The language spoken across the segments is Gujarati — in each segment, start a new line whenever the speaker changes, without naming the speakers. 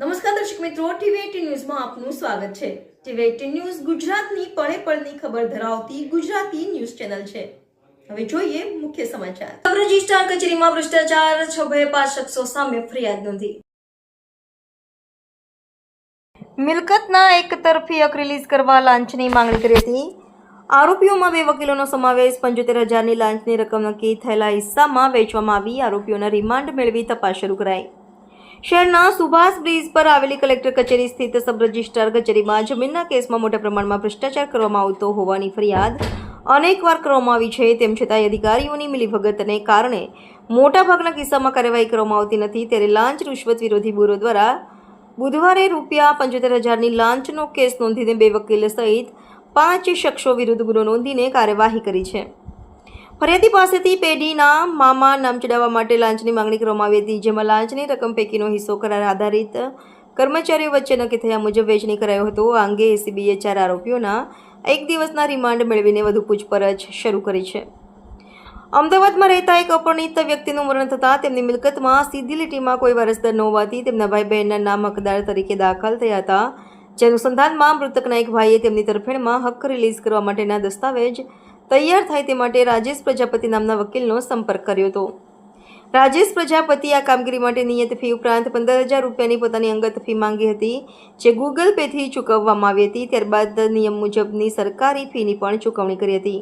નમસ્કાર દર્શક મિત્રો ટીવી ન્યૂઝમાં આપનું સ્વાગત છે. ટીવી એટીન ન્યૂઝ ગુજરાતની પળે પળની ખબર ધરાવતી ગુજરાતી ન્યૂઝ ચેનલ છે. હવે જોઈએ મુખ્ય સમાચાર. સબ રજિસ્ટ્રાર કચેરીમાં ભ્રષ્ટાચાર છબે પાંચ શખ્સો સામે ફરિયાદ નોંધી. મિલકતના એક તરફી હક રિલીઝ કરવા લાંચની માંગણી કરી હતી. આરોપીઓમાં બે વકીલોનો સમાવેશ પંચોતેર હજારની લાંચની રકમ નક્કી થયેલા હિસ્સામાં વેચવામાં આવી, આરોપીઓના રિમાન્ડ મેળવી તપાસ શરૂ કરાઈ. શહેરના સુભાષ બ્રિજ પર આવેલી કલેક્ટર કચેરી સ્થિત સબ રજિસ્ટ્રાર કચેરીમાં જમીનના કેસમાં મોટા પ્રમાણમાં ભ્રષ્ટાચાર કરવામાં આવતો હોવાની ફરિયાદ અનેકવાર કરવામાં આવી છે. તેમ છતાં અધિકારીઓની મિલીભગતને કારણે મોટાભાગના કિસ્સામાં કાર્યવાહી કરવામાં આવતી નથી. ત્યારે લાંચ રૂશ્વત વિરોધી બ્યુરો દ્વારા બુધવારે રૂપિયા પંચોતેર હજારની લાંચનો કેસ નોંધીને બે વકીલ સહિત પાંચ શખ્સો વિરુદ્ધ ગુનો નોંધીને કાર્યવાહી કરી છે. ફરિયાદી પાસેથી પેઢીના મામા નામ ચડાવવા માટે લાંચની માંગણી કરવામાં આવી હતી, જેમાં લાંચની રકમ પૈકીનો હિસ્સો કરાર આધારિત કર્મચારીઓ વચ્ચે નક્કી થયા મુજબ વહેંચણી કરાયો હતો. આ અંગે એસીબીએ ચાર આરોપીઓના એક દિવસના રિમાન્ડ મેળવીને વધુ પૂછપરછ શરૂ કરી છે. અમદાવાદમાં રહેતા એક અપરિણિત વ્યક્તિનું મરણ થતાં તેમની મિલકતમાં સીધી લીટીમાં કોઈ વારસદાર ન હોવાથી તેમના ભાઈ બહેનના નામ હકદાર તરીકે દાખલ થયા હતા. જે અનુસંધાનમાં મૃતકના એક ભાઈએ તેમની તરફેણમાં હક રિલીઝ કરવા માટેના દસ્તાવેજ તૈયાર થાય તે માટે રાજેશ પ્રજાપતિ નામના વકીલનો સંપર્ક કર્યો હતો. રાજેશ પ્રજાપતિ આ કામગીરી માટે નિયત ફી ઉપરાંત પંદર હજાર રૂપિયાની પોતાની અંગત ફી માંગી હતી, જે ગૂગલ પેથી ચૂકવવામાં આવી હતી. ત્યારબાદ નિયમ મુજબની સરકારી ફીની પણ ચૂકવણી કરી હતી.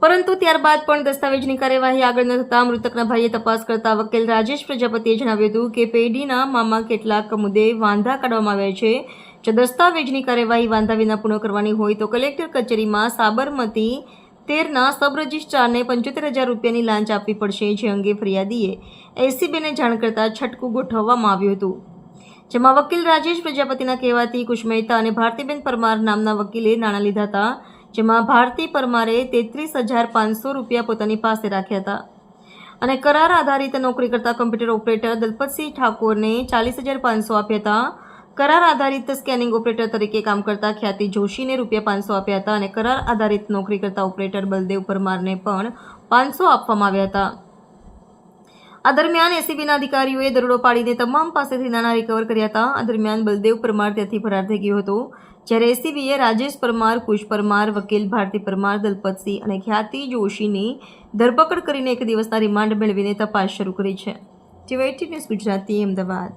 પરંતુ ત્યારબાદ પણ દસ્તાવેજની કાર્યવાહી આગળ ન થતાં મૃતકના ભાઈએ તપાસ કરતા વકીલ રાજેશ પ્રજાપતિએ જણાવ્યું હતું કે પેઢીના મામા કેટલાક મુદ્દે વાંધા કાઢવામાં આવ્યા છે. જો દસ્તાવેજની કાર્યવાહી વાંધા વિના પૂર્ણ કરવાની હોય તો કલેક્ટર કચેરીમાં સાબરમતી તેરના સબ રજિસ્ટ્રારને પંચોતેર હજાર રૂપિયાની લાંચ આપવી પડશે, જે અંગે ફરિયાદીએ એસીબીને જાણ કરતાં છટકું ગોઠવવામાં આવ્યું હતું. જેમાં વકીલ રાજેશ પ્રજાપતિના કહેવાથી કુશ મહેતા અને ભારતીબેન પરમાર નામના વકીલે નાણાં લીધા હતા, જેમાં ભારતી પરમારે તેત્રીસ હજાર પાંચસો રૂપિયા પોતાની પાસે રાખ્યા હતા. અને કરાર આધારિત નોકરી કરતા કમ્પ્યુટર ઓપરેટર દલપતસિંહ ઠાકોરને ચાલીસ હજાર પાંચસો આપ્યા હતા. કરાર આધારિત સ્કેનિંગ ઓપરેટર તરીકે કામ કરતા ખ્યાતિ જોશીને રૂપિયા પાંચસો આપ્યા હતા અને કરાર આધારિત નોકરી કરતા ઓપરેટર બલદેવ પરમારને પણ પાંચસો આપવામાં આવ્યા હતા. આ દરમિયાન એસીબીના અધિકારીઓએ દરોડો પાડીને તમામ પાસેથી નાણાં રિકવર કર્યા હતા. આ દરમિયાન બલદેવ પરમાર ત્યાંથી ફરાર થઈ ગયો હતો. જ્યારે એસીબીએ રાજેશ પરમાર, કુશ પરમાર, વકીલ ભારતી પરમાર, દલપતસિંહ અને ખ્યાતિ જોશીની ધરપકડ કરીને એક દિવસના રિમાન્ડ મેળવીને તપાસ શરૂ કરી છે. TV news Gujarati, Ahmedabad.